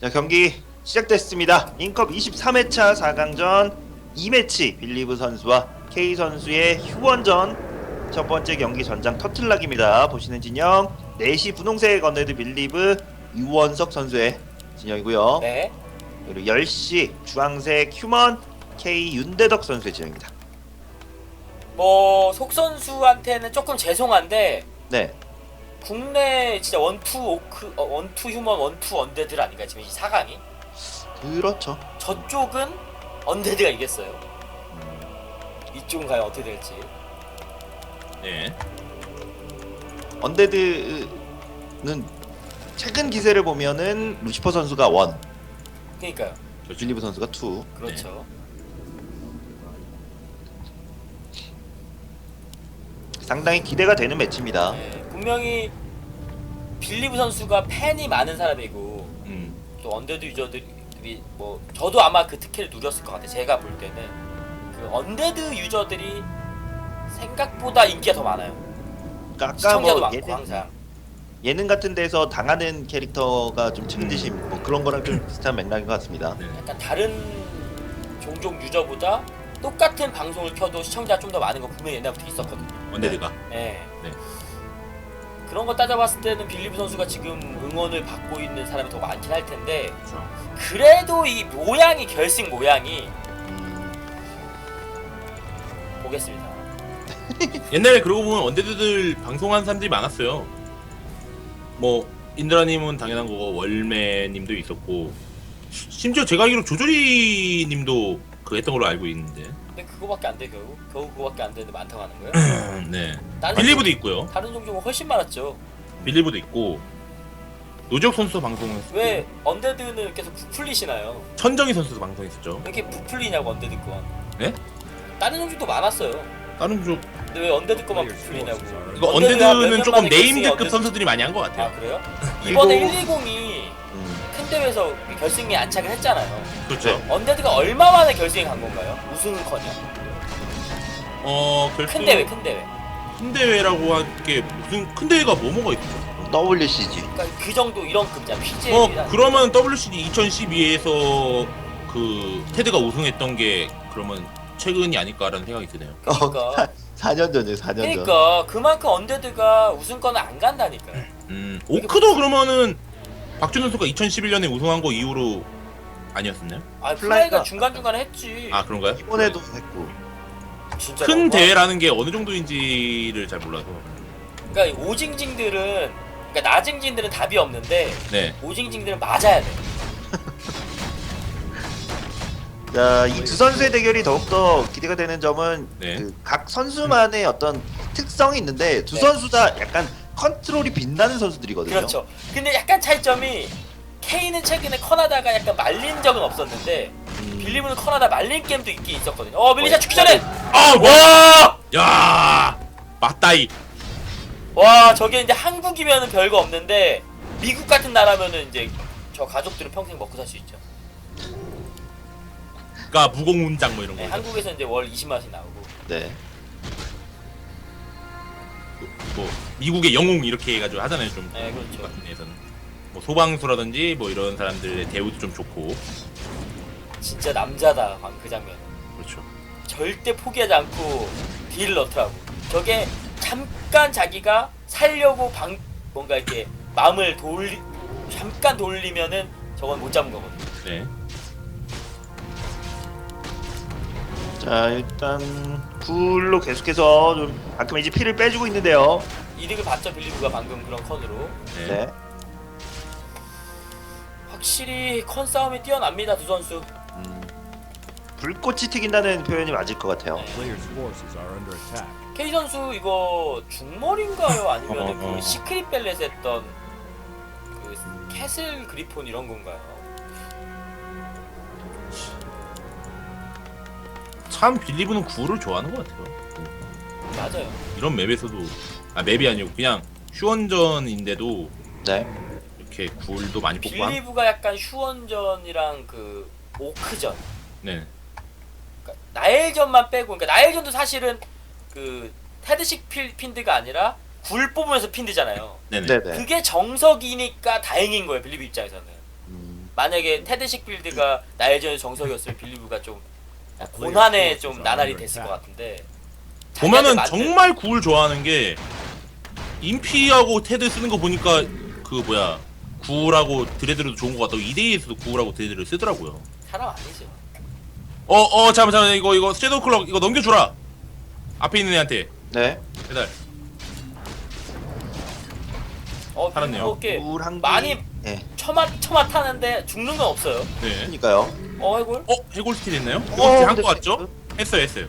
자 경기 시작됐습니다. 인컵 23회차 4강전 2매치 빌리브 선수와 K 선수의 휴원전 첫 번째 경기 전장 터틀락입니다. 보시는 진영 4시 분홍색 언데드 빌리브 유원석 선수의 진영이고요. 네. 그리고 10시 주황색 휴먼 K 윤대덕 선수의 진영입니다. 뭐 속 선수한테는 조금 죄송한데 네. 국내 진짜 원투 오크 어, 원투 휴먼 원투 언데드 아닌가 지금 이 4강이 그렇죠. 저쪽은 언데드가 이겼어요. 이쪽은 과연 어떻게 될지. 네. 언데드는 최근 기세를 보면은 루시퍼 선수가 원, 그러니까요. 빌리브 선수가 투. 그렇죠. 상당히 기대가 되는 매치입니다. 네. 분명히 빌리브 선수가 팬이 많은 사람이고 음. 또 언데드 유저들이 뭐 저도 아마 그 특혜를 누렸을 것 같아요. 제가 볼 때는 그 언데드 유저들이 생각보다 인기가 더 많아요. 그러니까 아까 시청자도 뭐 많고 예능, 항상. 예능 같은 데서 당하는 캐릭터가 좀 측은지심 뭐 그런 거랑 좀 비슷한 맥락인 것 같습니다. 네. 약간 다른 종족 유저보다 똑같은 방송을 켜도 시청자 좀더 많은 거 분명히 옛날부터 있었거든요. 언데드가. 네. 네. 그런 거 따져봤을 때는 빌리브 선수가 지금 응원을 받고 있는 사람이 더 많긴 할 텐데 그렇죠. 그래도 이 모양이 결승 모양이 음, 보겠습니다. 옛날에 그러고 보면 언데드들 방송한 사람들이 많았어요. 뭐 인드라님은 당연한 거고 월매님도 있었고 심지어 제가 알기로 조조리님도 그 했던 걸로 알고 있는데. 근데 그거밖에 안 돼 겨우 겨우 그거밖에 안 되는데 많다고 하는 거예요? 네. 다른 빌리브도 종- 있고요. 다른 종족은 훨씬 많았죠. 빌리브도 있고 노적 선수도 방송했고 왜 언데드는 계속 부풀리시나요? 천정희 선수도 방송했었죠. 왜 이렇게 부풀리냐고 언데드 건. 네? 다른 종족도 많았어요. 다른 쪽 근데 왜 언데드 거만 부풀리냐고. 이거 언데드가 몇 언데드는 년 조금 만에 결승에 네임드급 언데드- 선수들이 많이 한것아 같아요. 그래요? 그리고- 이번에 120이 음. 큰 대회에서 결승에 안착을 했잖아요. 그렇죠. 언데드가 얼마 만에 결승에 간 건가요? 우승은커녕 어 결승 큰 대회 큰 대회. 큰 대회라고 할 게 무슨 큰 대회가 뭐 뭐가 있어? WCG. 그러니까 그 정도 이런 급자 PJ. 어 그러면 WCD 2012에서 그 테드가 우승했던 게 그러면 최근이 아닐까라는 생각이 드네요. 그러니까. 4년 전이에요, 4년 전. 그러니까 그만큼 언데드가 우승권을 안 간다니까요. 음 오크도 그러면은 박준 선수가 2011년에 우승한 거 이후로 아니었었나요? 아 플라이가- 중간 중간에 했지. 아 그런가요? 이번에도 했고. 진짜 큰 너무하- 대회라는 게 어느 정도인지를 잘 몰라서. 그러니까 이 오징징들은 그러니까 나징징들은 답이 없는데 네. 오징징들은 맞아야 돼. 자, 이 두 선수의 대결이 더욱더 기대가 되는 점은 네. 그 각 선수만의 어떤 특성이 있는데 두 네. 선수 다 약간 컨트롤이 빛나는 선수들이거든요. 그렇죠. 근데 약간 차이점이 K는 최근에 커나다가 약간 말린 적은 없었는데 음, 빌리브는 커나다 말린 게임도 있긴 있었거든요. 어 밀리자 죽기 전에 아 와! 야 맞다이. 와 저게 이제 한국이면은 별거 없는데 미국 같은 나라면은 이제 저 가족들은 평생 먹고 살 수 있죠. 그러니까 무공문장 뭐 이런 거. 네, 한국에서 이제 월 20만 원씩 나오고 네. 뭐 미국의 영웅 이렇게 해가지고 하잖아요 좀. 네, 그렇죠. 같은 데에서는 뭐 소방수라든지 뭐 이런 사람들의 대우도 좀 좋고 진짜 남자다 방- 그 장면. 그렇죠. 절대 포기하지 않고 딜을 넣더라고. 저게 잠깐 자기가 살려고 방 뭔가 이렇게 마음을 돌리 잠깐 돌리면은 저건 못 잡은 거거든. 네. 자, 일단 굴로 계속해서 좀 아크메이지 피를 빼주고 있는데요. 이득을 봤죠 빌리브가 방금 그런 컨으로. 네. 네. 확실히 컨 싸움이 뛰어납니다 두 선수. 음, 불꽃이 튀긴다는 표현이 맞을 것 같아요. 네. Players' forces are under attack. K 선수 이거 중머리인가요? 아니면 어, 어, 어. 그 시크릿 벨렛 했던 그 캐슬 그리폰 이런 건가요? 참 빌리브는 구를 좋아하는 것 같아요. 맞아요. 이런 맵에서도 아 맵이 아니고 그냥 휴원전인데도 네. 이렇게 굴도 많이 뽑고 한. 빌리브가 약간 휴원전이랑 그 오크전 네. 그러니까 나일전만 빼고 그러니까 나일전도 사실은 그 테드식 필- 핀드가 아니라 굴 뽑으면서 핀드잖아요. 네네. 네네. 그게 정석이니까 다행인 거예요 빌리브 입장에서는. 음, 만약에 테드식 빌드가 나 예전의 정석이었으면 빌리브가 좀 고난에 좀 나날이 됐을 것 같은데 보면은 자기한테 맞는- 정말 구울 좋아하는 게 인피하고 테드 쓰는 거 보니까 그 뭐야 구울하고 드레드도 좋은 것 같다고 2대2에서도 구울하고 드레드를 쓰더라고요. 사람 아니죠. 어, 어, 잠깐만, 잠깐만, 이거, 이거, 섀도우 클럭, 이거 넘겨주라! 앞에 있는 애한테, 네. 배달. 어, 살았네요. 빌리브 이렇게 물한 많이 네. 처마 처마 타는데 죽는 건 없어요. 네. 그러니까요. 어 해골? 어, 해골 스틸 했나요? 어, 해골 스틸 한거 근데 같죠? 했어요, 했어요.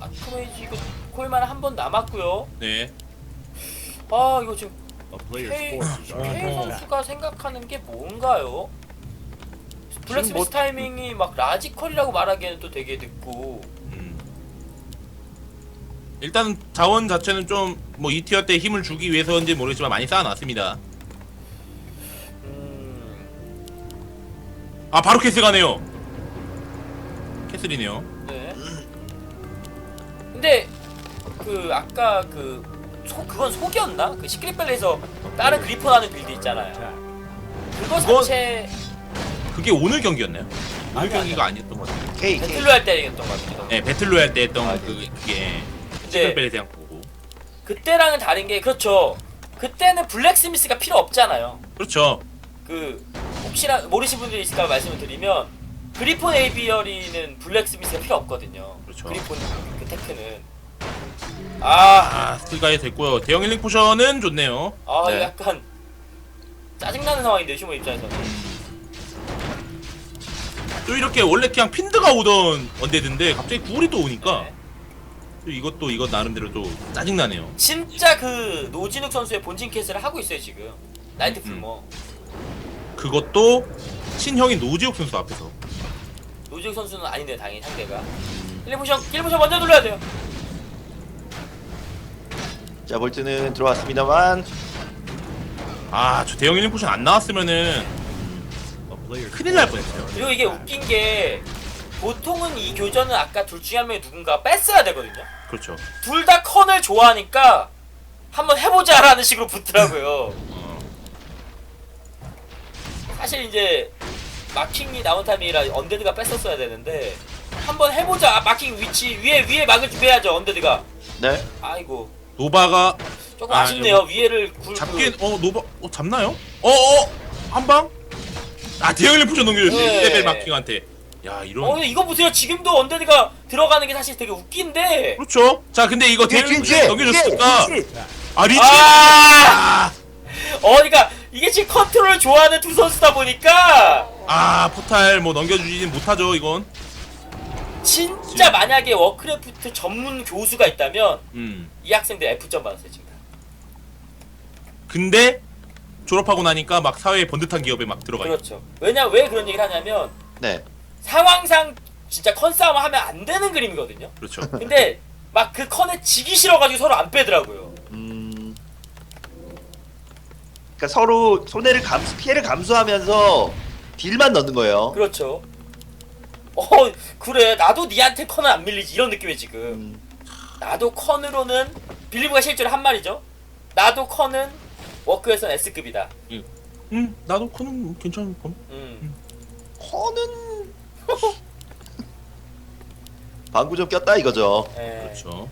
아크메이지 이거 콜만 한 번 남았고요. 네. 아 이거 지금 A player's K, forces are K under attack. 선수가 생각하는 게 뭔가요? 블랙스미스 뭐- 타이밍이 막 라지컬이라고 말하기에는 또 되게 늦고 음. 일단 자원 자체는 좀, 뭐, 이 티어 때 힘을 주기 위해서인지 모르겠지만 많이 쌓아놨습니다. 아, 바로 캐슬 가네요. 캐슬이네요. 네. 근데 그 아까 그 소, 그건 속이었나? 그 시크릿밸리에서 다른 그리폰 하는 빌드 있잖아요. 그거 그건- 자체 그게 오늘 경기였나요? 오늘 아니, 경기가 아니었던 것 같아요. K K. 배틀로 할 때였던 것 같아요. 네, 배틀로얄 때 했던 아, 그, 그게, 근데 시클벨에 대한 거고. 그때랑은 다른 게 그렇죠. 그때는 블랙스미스가 필요 없잖아요. 그렇죠. 그 혹시나 모르시는 분들이 있을까 말씀을 드리면 그리폰 에이비어리는 블랙스미스가 필요 없거든요. 그렇죠. 그리폰 그 테크는 아, 아, 스틸가이 됐고요. 대형 힐링 포션은 좋네요. 아 네. 이거 약간 짜증나는 상황인데 슈모 입장에서는 또 이렇게 원래 그냥 핀드가 오던 언데드인데 갑자기 구울이 또 오니까 네. 또 이것도 이것 나름대로 또 짜증나네요. 진짜 그 노진욱 선수의 본진 캐스를 하고 있어요 지금 나이트 풀머 그것도 친형인 노지욱 선수 앞에서. 노진욱 선수는 아닌데 당연히 상대가 1포션 1포션 먼저 눌러야 돼요 자 볼트는 들어왔습니다만 아, 저 대형 힐링 포션 안 나왔으면은 큰일 날 뻔했어요. 그리고 이게 웃긴 게 보통은 이 교전은 아까 둘 중에 한 명이 누군가 뺐어야 되거든요 그렇죠. 둘 다 컨을 좋아하니까 한번 해보자라는 식으로 붙더라고요. 어, 사실 이제 마킹이 나온 타임이라 언데드가 뺐었어야 되는데 한번 해보자. 아, 마킹 위치 위에 위에 막을 준비해야죠 언데드가. 네. 아이고 노바가 조금 아, 아, 쉽네요 이거 위에를 굴. 잡긴 어 노바 어 잡나요? 어 어. 한 방? 아, 대형 힐링 포션 넘겨줬어요. 네. 레벨 마킹한테. 야, 이런 어 근데 이거 보세요. 지금도 언데드가 들어가는 게 사실 되게 웃긴데. 그렇죠. 자, 근데 이거 대형 힐링 포션 넘겨줬으니까 아, 리치. 아! 어, 그러니까 이게 지금 컨트롤을 좋아하는 두 선수다 보니까 아, 포탈 뭐 넘겨주지는 못하죠, 이건. 진짜 만약에 워크래프트 전문 교수가 있다면 음. 이 학생들 F점 받았어요 지금. 근데 졸업하고 나니까 막 사회에 번듯한 기업에 막 들어가요. 그렇죠. 왜냐 왜 그런 얘기를 하냐면 네. 상황상 진짜 컨 싸움을 하면 안 되는 그림이거든요. 그렇죠. 근데 막 그 컨에 지기 싫어가지고 서로 안 빼더라고요. 음. 그러니까 서로 손해를 감수 피해를 감수하면서 딜만 넣는 거예요. 그렇죠. 어 그래 나도 니한테 컨은 안 밀리지 이런 느낌이 지금. 음. 나도 컨으로는 빌리브가 실제로 한 말이죠. 나도 컨은 워크에선 S급이다. 음, 나도 그는 괜찮은 건. 음. 커는 방구 좀 꼈다 이거죠. 예. 그렇죠.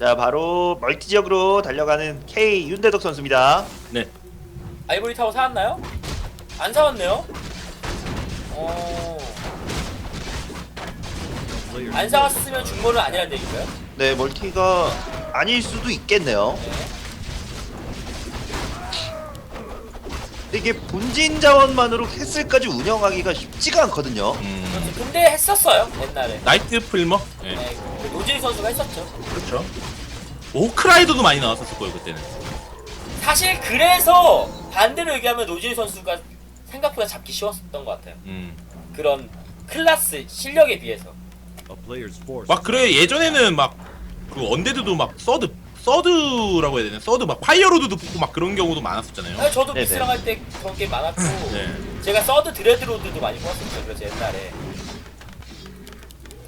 자 바로 멀티 지역으로 달려가는 K 윤대덕 선수입니다. 네. 아이보리 타워 사왔나요? 안 사왔네요. 어. 안 사왔으면 중고는 아니라는 얘기인가요? 네 멀티가 아닐 수도 있겠네요. 네. 근데 이게 본진 자원만으로 캐슬까지 운영하기가 쉽지가 않거든요. 음. 근데 했었어요 옛날에. 나이트 풀머? 네. 네. 그 노진희 선수가 했었죠. 그렇죠. 오크라이더도 많이 나왔었을 거예요, 그때는. 사실 그래서 반대로 얘기하면 노진희 선수가 생각보다 잡기 쉬웠었던 것 같아요. 음. 그런 클라스 실력에 비해서. 막 그래 예전에는 막 그 언데드도 막 서드 서드라고 해야 되나? 서드 막 파이어로드도 붙고 막 그런 경우도 많았었잖아요. 아니, 저도 네네. 미스랑 할 때 그런 게 많았고 네. 제가 서드 드레드로드도 많이 뽑았었죠. 그래서 옛날에.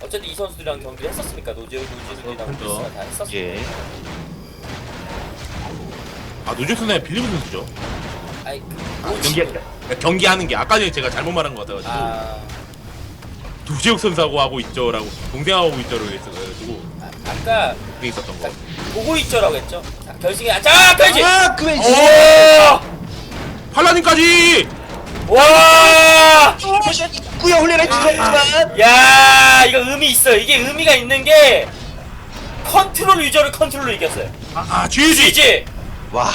어쨌든 이 선수들이랑 경기를 했었으니까 노재 노진이랑 그렇죠. 미스랑 다 했었어요. 예. 아 노조 선수가 빌리브 선수죠. 아니 그 경기 그러니까 경기하는 게 아까 전에 제가 잘못 말한 것 같아가지고 아, 도지혁 선수하고 하고 있죠라고 동생하고 하고 있죠라고 했어가지고 아 아까 그게 있었던 거. 보고 있죠라고 했죠. 자, 결승에 자 그렇지. 아 그맨 오! 팔라딘까지! 와! 구야 훈련해 주셨지만 야 이거 의미 있어. 이게 의미가 있는 게 컨트롤 유저를 컨트롤로 이겼어요. 아, 아 GG! GG. 와.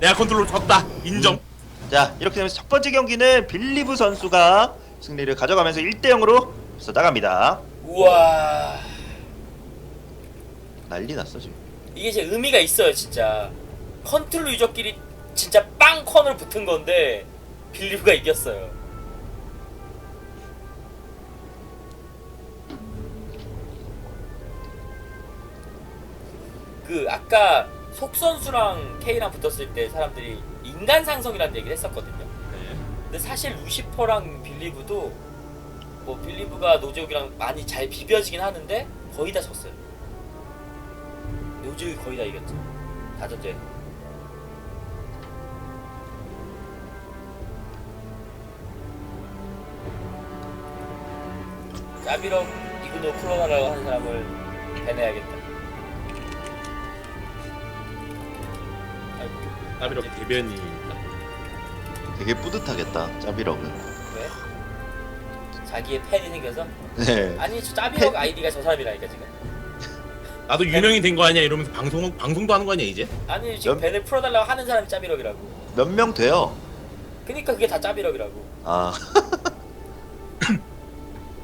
내가 컨트롤 졌다 인정. 자 이렇게 되면서 첫 번째 경기는 빌리브 선수가 승리를 가져가면서 1대 0으로 앞서 나갑니다. 우와. 난리 났어 지금. 이게 제 의미가 있어요 진짜. 컨트롤 유저끼리 진짜 빵 컨으로 붙은 건데 빌리브가 이겼어요. 그 아까 속 선수랑 K랑 붙었을 때 사람들이 인간 상성이라는 얘기를 했었거든요. 네. 근데 사실 루시퍼랑 빌리브도 뭐 빌리브가 노제욱이랑 많이 잘 비벼지긴 하는데 거의 다 졌어요. 노제욱이 거의 다 이겼죠. 다 졌죠. 짜비럭 이그노 풀어나라고 하는 사람을 배내야겠다. 나비로 대변이 되게 뿌듯하겠다 짜비럭은. 왜? 자기의 팬이 생겨서? 네. 아니 저 짜비럭 아이디가 저 사람이라니까 지금. 나도 유명이 된 거 아니야 이러면서 방송 방송도 하는 거 아니야 이제? 아니 지금 연- 벤을 풀어달라고 하는 사람이 짜비럭이라고. 몇 명 돼요. 그니까 그게 다 짜비럭이라고. 아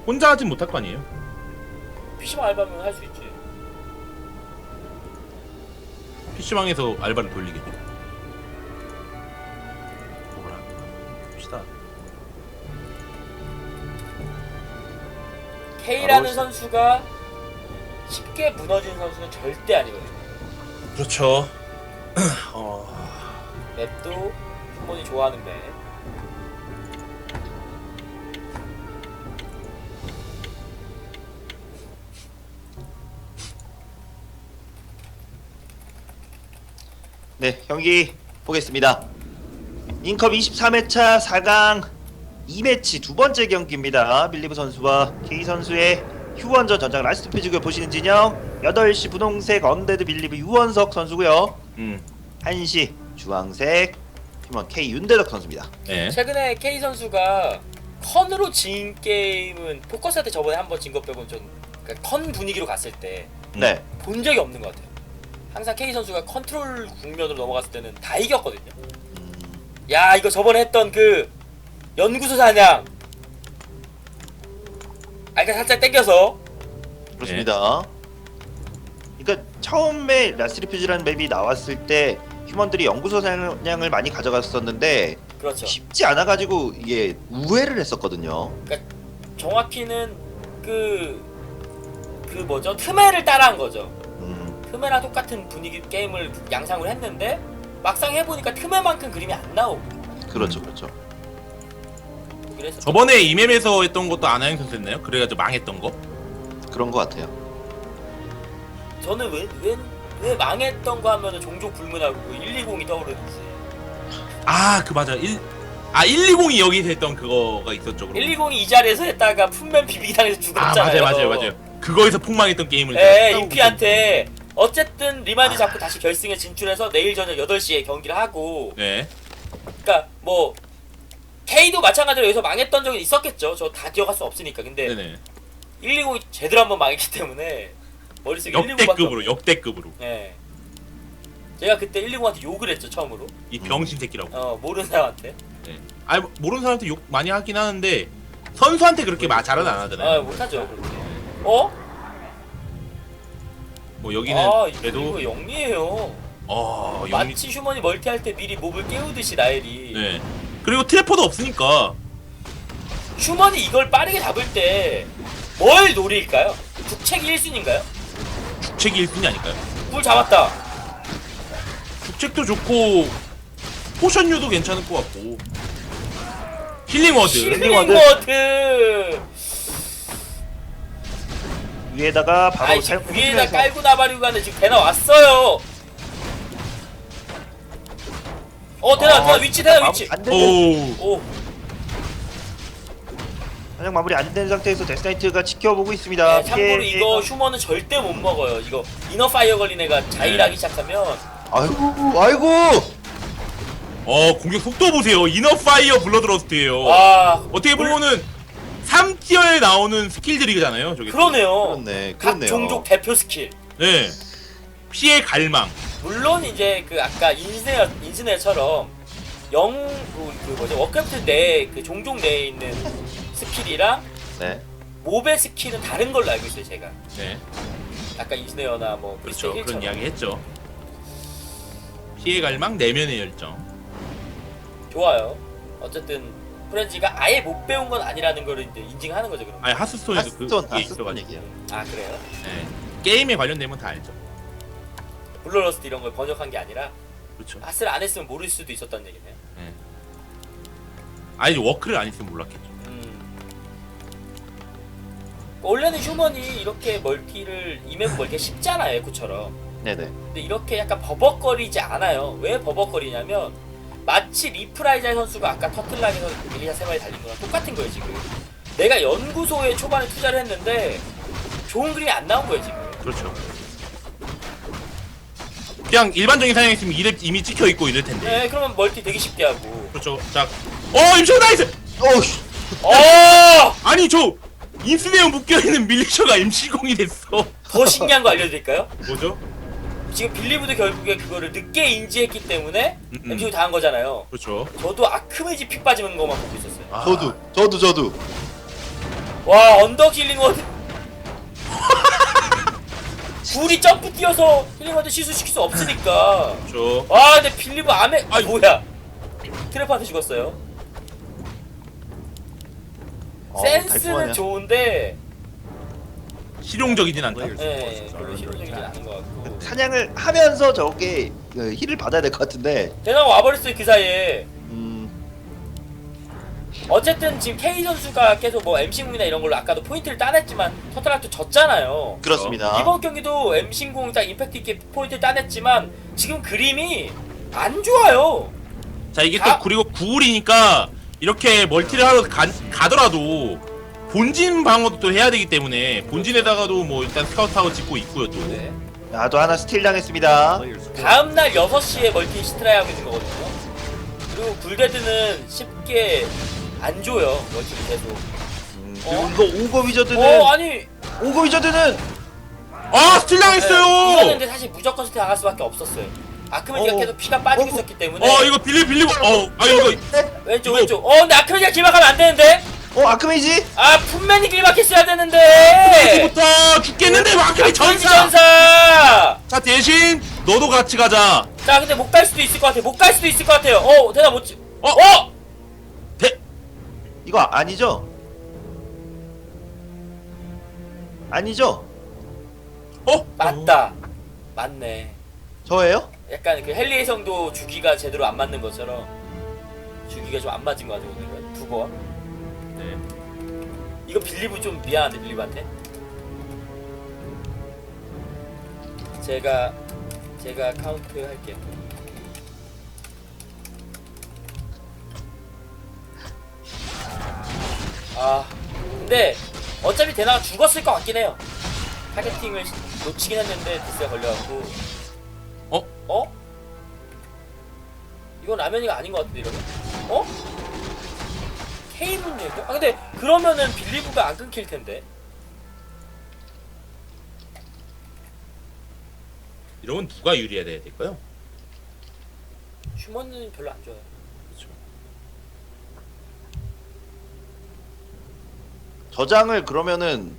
혼자 하진 못할 거 아니에요? PC방 알바면 할 수 있지. PC방에서 알바를 돌리겠죠. 뭐라 봅시다. K라는 선수가 쉽게 무너지는 선수는 절대 아니거든요. 그렇죠. 어... 맵도 휴먼이 좋아하는 맵. 네, 경기 보겠습니다. 인컵 23회차 4강 2매치 두 번째 경기입니다. 빌리브 선수와 K 선수의 휴원전 전장 라스트 페이지를 보시는 진영 8시 분홍색 언데드 빌리브 유원석 선수고요. 음. 1시 주황색 휴먼 K 윤대덕 선수입니다. 네. 최근에 K 선수가 컨으로 진 게임은 포커스한테 저번에 한 번 진 것 빼고는 좀 그러니까 컨 분위기로 갔을 때 본 네. 적이 없는 것 같아요. 항상 K 선수가 컨트롤 국면으로 넘어갔을 때는 다 이겼거든요. 음, 야 이거 저번에 했던 그 연구소 사냥 아 그러니까 살짝 땡겨서. 그렇습니다. 그러니까 처음에 라스트 페이지라는 맵이 나왔을 때 휴먼들이 연구소 사냥을 많이 가져갔었는데 그렇죠. 쉽지 않아 가지고 이게 우회를 했었거든요. 정확히는 그 그 뭐죠? 틈에를 따라한 거죠. 음, 틈에랑 똑같은 분위기 게임을 양상을 했는데 막상 해보니까 틈에만큼 그림이 안 나오고. 그렇죠, 그렇죠. 그래서 저번에 이맵에서 했던 것도 아나영 선수 했나요? 그래가지고 망했던 거? 그런 것 같아요. 저는 왜 왜 왜 망했던 거 하면은 종족 불문하고 그 120이 떠오르는지. 아 그 맞아. 1... 아 120이 여기서 했던 그거가 있었죠 그럼 120이 이 자리에서 했다가 품맨 비비기 당해서 아 죽었잖아요. 맞아요 맞아요 맞아요. 그거에서 폭망했던 게임을 예, 제가 인피한테 어쨌든 리마인드 잡고 다시 결승에 진출해서 내일 저녁 8시에 경기를 하고 네. 그러니까 뭐 K도 마찬가지로 여기서 망했던 적이 있었겠죠. 저다 기억할 수 없으니까. 근데 네네 120이 제대로 한번 망했기 때문에 머릿속에 120밖에 역대급으로 역대급으로 예. 제가 그때 120한테 욕을 했죠, 처음으로. 이 병신 새끼라고 어, 모르는 사람한테. 네. 아니 뭐, 모르는 사람한테 욕 많이 하긴 하는데 선수한테 그렇게 마, 잘은 안 하잖아요 아, 못하죠, 그렇게. 어? 뭐 여기는 아, 그래도 이거 영리해요. 어 영리 마치 휴먼이 멀티할 때 미리 몹을 깨우듯이 나엘이. 네 그리고 트래퍼도 없으니까 휴먼이 이걸 빠르게 잡을 때 뭘 노릴까요? 국책이 1순위인가요? 국책이 1순위 아닐까요? 뭘 잡았다. 국책도 좋고 포션류도 괜찮을 것 같고 힐링 워드 힐링워드. 위에다가 바로 아이 살- 지금 위에다 깔고 나발이고 가는 지금 배나 왔어요. 어 대단 아, 대단 위치 대단 위치. 안 되는 오 오 사냥 마무리 안 된 상태에서 데스나이트가 지켜보고 있습니다. 네, 참고로 피해- 이거 휴먼은 절대 못 먹어요. 이거 이너 파이어 걸린 애가 자일하기 시작하면 아이고 아이고 어 공격 속도 보세요 이너 파이어 블러드러스트예요 와 어떻게 보면은 3티어에 나오는 스킬들이잖아요 저게 그러네요. 그렇네 각 그렇네요. 종족 대표 스킬. 네 피해 갈망 물론 이제 그 아까 인스네어 인스네어처럼 영그 그 뭐지 워크래프트 내그 종족 내에 있는 스킬이랑 네. 몹의 스킬은 다른 걸로 알고 있어요 제가. 네 아까 인스네어나 뭐 그렇죠 브리스테 그런 힐처럼. 이야기 했죠 피해 갈망 내면의 열정 좋아요. 어쨌든 프렌즈가 아예 못 배운 건 아니라는 걸 이제 인증하는 거죠 그럼. 아니 하스스톤에도 그, 하스톤 그게 하스톤 있어가지고 얘기야. 아 그래요? 네. 게임에 관련되면 다 알죠 블러러스트 이런 걸 번역한 게 아니라 그렇죠 하스를 안 했으면 모를 수도 있었다는 얘기네요. 네. 아니 워크를 안 했으면 몰랐겠죠 음. 원래는 휴먼이 이렇게 멀티를 이맵 멀티가 쉽잖아요, 에코처럼. 네네. 근데 이렇게 약간 버벅거리지 않아요. 왜 버벅거리냐면 마치 리프라이자 선수가 아까 터틀락에 서 밀리샤 세 마리 달린 거랑 똑같은 거예요 지금. 내가 연구소에 초반에 투자를 했는데 좋은 그림이 안 나온 거예요 지금. 그렇죠 그냥 일반적인 사냥했으면 이래, 이미 찍혀 있고 이럴 텐데 네, 그러면 멀티 되게 쉽게 하고. 그렇죠 자 어 임시호 나이스 어우씨. 어! 아니 저 인스네어 묶여있는 밀리셔가 MC0이 됐어 더 신기한 거 알려드릴까요? 뭐죠? 지금 빌리브도 결국에 그거를 늦게 인지했기 때문에 음, 음. MCU 당한 거잖아요. 그렇죠 저도 아크메지 픽 빠지는 것만 보고 있었어요. 아, 저도 저도 저도. 와 언덕 힐링 워드 둘이 점프 뛰어서 힐링워드 시수시킬 수 없으니까 그렇죠 와 근데 빌리브 아메 아. 뭐야 트래프한테 죽었어요 어, 센스는 달콤하네요. 좋은데 실용적이진 않다 예 별로 attack. 않은 것 같고 사냥을 하면서 저게 그 힐을 받아야 될 것 같은데. 대나가 와버렸어요 그 사이에 음. 어쨌든 지금 K 선수가 계속 뭐 MC공이나 이런 걸로 아까도 포인트를 따냈지만 터틀락도 졌잖아요 그렇습니다. 이번 경기도 MC공 딱 임팩트 있게 포인트를 따냈지만 지금 그림이 안 좋아요 자 이게 가- 또 그리고 9울이니까 이렇게 멀티를 하러 가, 가더라도 본진 방어도 또 해야 되기 때문에 본진에다가도 뭐 일단 스카우트하고 짓고 있고요 또 네. 나도 하나 스틸 당했습니다. Forces 다음 날 6시에 멀티 시트라이 하고 있는 거거든요. 그리고 굴데드는 쉽게 안 줘요. 멀티를 계속. 음, 어? 이거 오거 위저드는 어 아니 오거 위저드는 아 스틸 네, 당했어요 근데 사실 무조건 스트 나갈 수밖에 없었어요. 아크메디가 어. 계속 피가 빠지고 어. 있었기 때문에 어 이거 빌리 빌리 어아 이거 왼쪽 이거- 왼쪽 어 근데 아크메디가 길막하면 안 되는데 어 아크메이지? 아 분명히 길막했어야 되는데 부터 죽겠는데 마크리 전지 전사 전사 자 대신 너도 같이 가자 자 근데 못 갈 수도 있을 것 같아 못갈 수도 있을 것 같아요 어 대답 못지 어? 어대 이거 아니죠? 아니죠? 어? 맞다 맞네 저예요? 약간 그 헨리의 성도 주기가 제대로 안 맞는 것처럼 주기가 좀 안 맞은 것 같아요 오늘 두 번. 네. 이거 빌리브 좀 미안한데 빌리브한테. 제가 제가 카운트 할게요. 아 근데 어차피 대나가 죽었을 것 같긴 해요. 타겟팅을 놓치긴 했는데 디스가 걸려갖고. 어? 어? 이건 라면이가 아닌 것 같은데 이러면? 어? 케이블 얘기야? 아 근데 그러면은 빌리브가 안 끊길 텐데. 이러면 누가 유리해야 될까요? 휴먼은 별로 안 좋아요. 그렇죠. 저장을 그러면은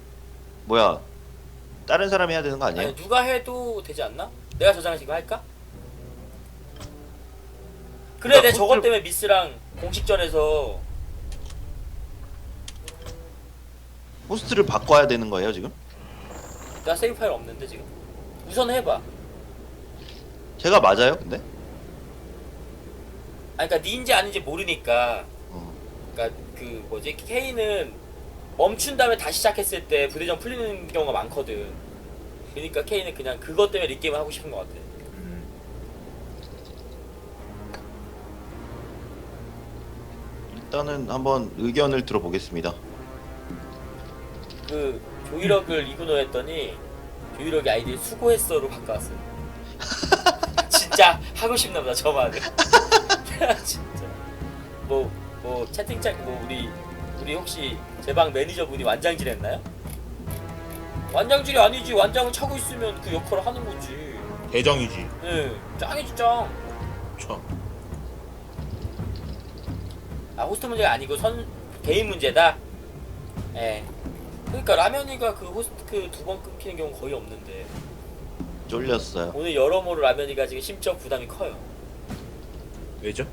뭐야 다른 사람이 해야 되는 거 아니에요? 아니 누가 해도 되지 않나? 내가 저장을 지금 할까? 그래 그러니까 내 저것 호텔- 때문에 미스랑 공식전에서 호스트를 바꿔야 되는 거예요 지금? 나 세이브 파일 없는데 지금. 우선 해봐. 제가 맞아요 근데? 아니 그러니까 니인지 아닌지 모르니까. 어. 그러니까 그 뭐지 K는 멈춘 다음에 다시 시작했을 때 부대전 풀리는 경우가 많거든. 그러니까 K는 그냥 그것 때문에 리게임을 하고 싶은 것 같아. 일단은 한번 의견을 들어보겠습니다. 그 조이력을 이구노 했더니 조이력의 아이디 수고했어로 바꿔왔어요. 진짜 하고 싶나 보다 저 말을. 진짜. 뭐, 뭐 채팅창 뭐 우리 우리 혹시 제 방 매니저분이 완장질 했나요? 완장질이 아니지 완장을 차고 있으면 그 역할을 하는 거지. 대정이지. 예, 짱이지 짱. 참. 아 호스트 문제가 아니고 선 개인 문제다. 예. 그러니까 라면이가 그 호스트 그 두 번 끊기는 경우 거의 없는데 쫄렸어요. 오늘 여러모로 라면이가 지금 심적 부담이 커요. 왜죠?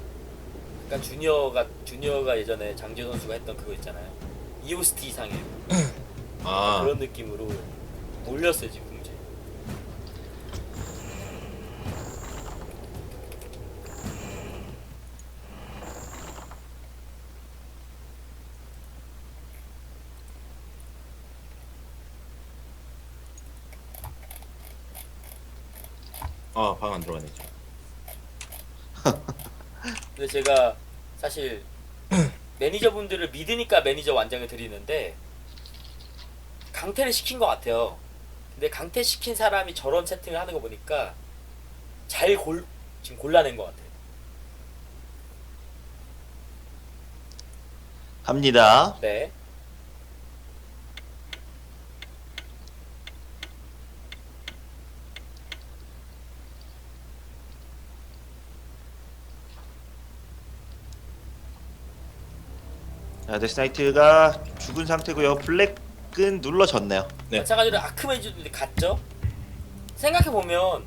그러니까 주니어가 주니어가 예전에 장지현 선수가 했던 그거 있잖아요. 이호스트 이상의 아. 그런 느낌으로 몰렸어요 지금 문제. 아, 방 안 들어가네. 근데 제가 사실 매니저분들을 믿으니까 매니저 완장을 드리는데 강퇴를 시킨 것 같아요. 근데 강퇴 시킨 사람이 저런 채팅을 하는 거 보니까 잘 골 지금 골라낸 것 같아요. 갑니다. 네. 자, 데스나이트가 죽은 상태고요. 블랙은 눌러졌네요. 네. 마찬가지로 아크메이즈도 갔죠. 생각해 보면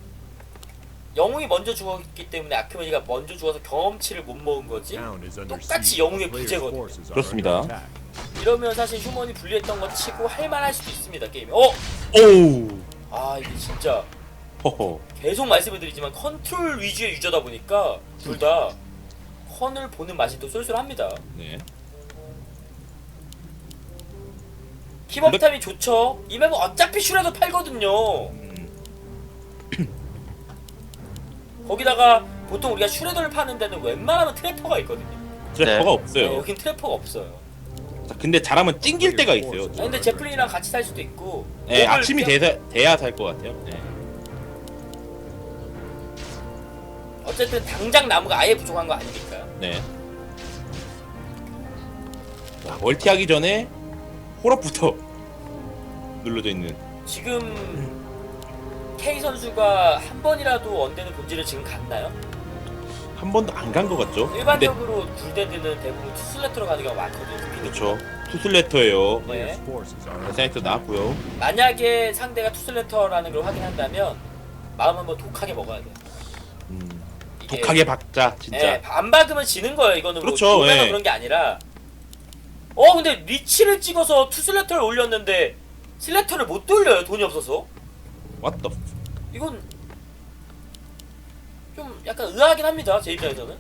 영웅이 먼저 죽었기 때문에 아크메이가 먼저 죽어서 경험치를 못 먹은 거지. 똑같이. 영웅의 부재거든요. are 그렇습니다. 이러면 사실 휴먼이 불리했던 거 치고 할만할 수도 있습니다 게임이. 어? 오우. 아 이게 진짜 허허. 계속 말씀을 드리지만 컨트롤 위주의 유저다 보니까 둘 다 컨을 보는 맛이 또 쏠쏠합니다. 네. 킵업 타임이 좋죠. 이 맵은 어차피 슈레도 팔거든요. 음. 거기다가 보통 우리가 슈레더를 파는 데는 웬만하면 트래퍼가 있거든요. 트래퍼가 네. 없어요. 네, 여긴 트래퍼가 없어요. 자, 근데 잘하면 찡길 때가 있어요. 아, 근데 제플린이랑 같이 살 수도 있고. 네, 아침이 껴- 돼서 돼야 살 것 같아요. 네. 어쨌든 당장 나무가 아예 부족한 거 아니니까. 네. 자, 멀티하기 전에 홀업부터 눌러져 있는. 지금 K 선수가 한 번이라도 언데는 본질을 지금 갔나요? 한 번도 안 간 것 같죠? 일반적으로 불대드는 대부분 투슬레터로 가는 경우가 많거든요. 그렇죠. 투슬레터예요. 네. 사이트 나왔고요. 만약에 상대가 투슬레터라는 걸 확인한다면 마음 한번 독하게 먹어야 돼요. 음, 이게- 독하게 박자 진짜. 예, 안 박으면 지는 거예요. 이거는 그렇죠, 뭐 예. 그런 게 아니라. 어 근데 리치를 찍어서 투슬레터를 올렸는데 슬레터를 못 돌려요. 돈이 없어서. What the? 이건 좀 약간 의아하긴 합니다. 제 입장에서는.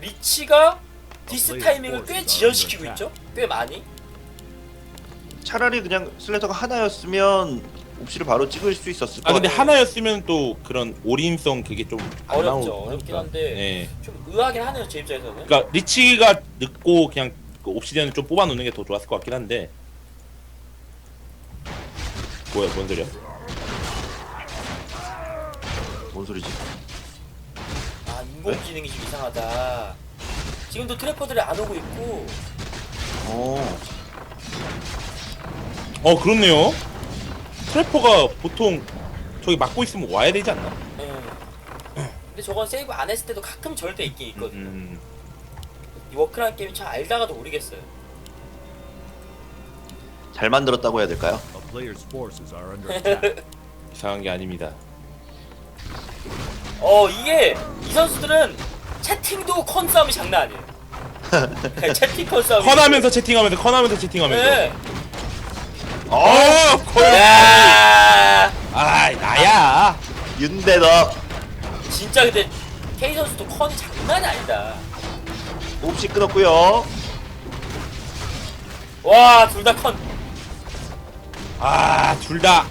리치가 디스 타이밍을 꽤 지연시키고 있죠. 꽤 많이. 차라리 그냥 슬래터가 하나였으면 옵시를 바로 찍을 수 있었을 아 것 근데 같아요. 하나였으면 또 그런 올인성 그게 좀 안 어렵죠. 나오고 어렵긴 하니까. 한데. 네. 좀 의아하긴 하네요. 제 입장에서는. 그러니까 리치가 늦고 그냥 그 옵시디언을 좀 뽑아 놓는 게 더 좋았을 것 같긴 한데. 뭐야 뭔 소리야? 뭔 소리지? 아 인공지능이 좀 이상하다. 지금도 트래퍼들이 안 오고 있고 어. 어 그렇네요. 트래퍼가 보통 저기 막고 있으면 와야 되지 않나? 예. 근데 저건 세이브 안 했을 때도 가끔 때 있긴 있거든요. 음, 이 워크라는 게임이 참 알다가도 모르겠어요. 잘 만들었다고 해야 될까요? A player's forces are under attack. 이상한 게 아닙니다. 어 이게 이 선수들은 채팅도 컨 싸움이 장난 아니에요. 채팅 컨 싸움이. 커나면서 채팅하면서 커나면서 채팅하면서. 네. 어, 콜. 야아 나야. 윤대덕 진짜 근데 K 선수도 컨이 장난이 아니다. 옵시 끊었고요. 와 둘 다 컨. 아 둘 다.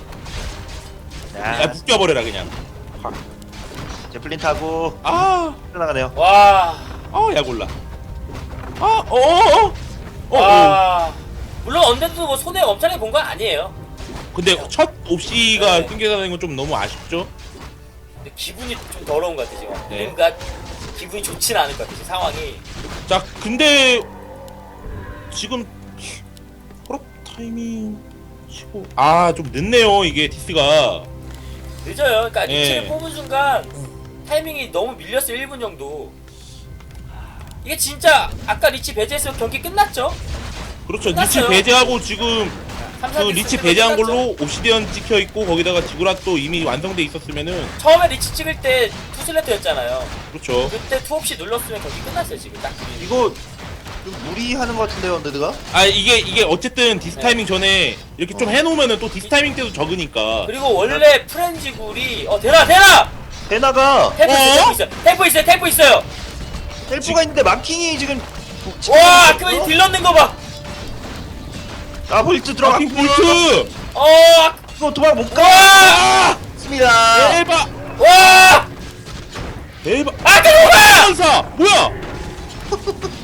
야 자, 묶여버려라 그냥. 확. 제플린 타고 아, 나가네요. 와. 어, 야 골라. 아, 어, 어, 어. 어, 어. 와. 물론 언데도 뭐 손해 엄청나게 본 건 아니에요. 근데 첫 옵시가 네. 끊겨가는 건 좀 너무 아쉽죠? 근데 기분이 좀 더러운 것 같아 지금. 네. 뭔가 기분이 좋진 않을 것 같아 지금 상황이. 자, 근데 지금 허락 타이밍 치고 아, 좀 늦네요. 이게 디스가. 늦어요. 그러니까 네. 리치를 뽑은 순간 타이밍이 너무 밀렸어요 1분 정도. 이게 진짜 아까 리치 배제해서 경기 끝났죠? 그렇죠. 끝났어요. 리치 배제하고 지금 3, 그 리치 배제한 걸로 옵시디언 찍혀 있고 거기다가 지구라또 이미 완성돼 있었으면은 처음에 리치 찍을 때 투슬레트였잖아요. 그렇죠. 그때 투 없이 눌렀으면 경기 끝났어요 지금 딱. 이거 좀 무리하는 것 같은데요, 언데드가? 아 이게 이게 어쨌든 디스 네. 타이밍 전에 이렇게 좀 해놓으면은 또 디스 타이밍 때도 적으니까 그리고 원래 프렌지굴이 어 대라 대라 베나가 템포 있어요 어? 템포 있어요 템포 있어요 템포 있어요. 헬프가 있는데 마킹이 지금 와 아까 딜 넣는 거 봐. 아 볼트 들어가. 마킹 볼트 어 이거 도망 못 와! 갔습니다. 대박 와! 대박 아 들어가! 천사 뭐야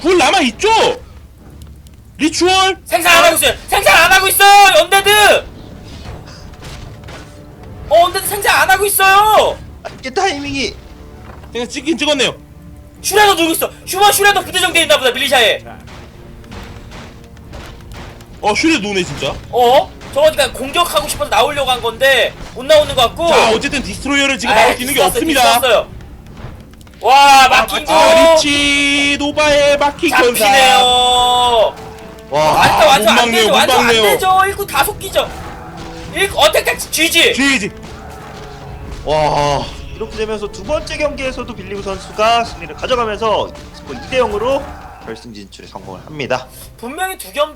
그걸 남아 있죠 리추얼 생산 안 하고 있어요. 생산 안 하고 있어요. 언데드. 어 언데드 생산 안 하고 있어요. 아, 이게 타이밍이 그냥 찍긴 찍었네요 슈레더 들고 있어. 휴먼 슈레더 부대정 돼 있나 보다 밀리샤에. 어 슈레 노네 진짜 어? 저거 그냥 공격하고 싶어서 나오려고 한 건데 못 나오는 것 같고. 자 어쨌든 디스트로이어를 지금 아이, 막을 수 있는 게 없습니다 뒤집었어요. 와 막힌 거. 아 리치 노바의 마킹 전사 잡히네요. 와 완전 완전 못안 막네요, 되죠. 못 완전 안 막네요. 되죠. 일구 다 속기죠. 일구 어택 쥐지. 쥐지 와 이렇게 되면서 두 번째 경기에서도 빌리브 선수가 승리를 가져가면서 스코어 2대 0으로 결승 진출에 성공을 합니다. 분명히 두 경기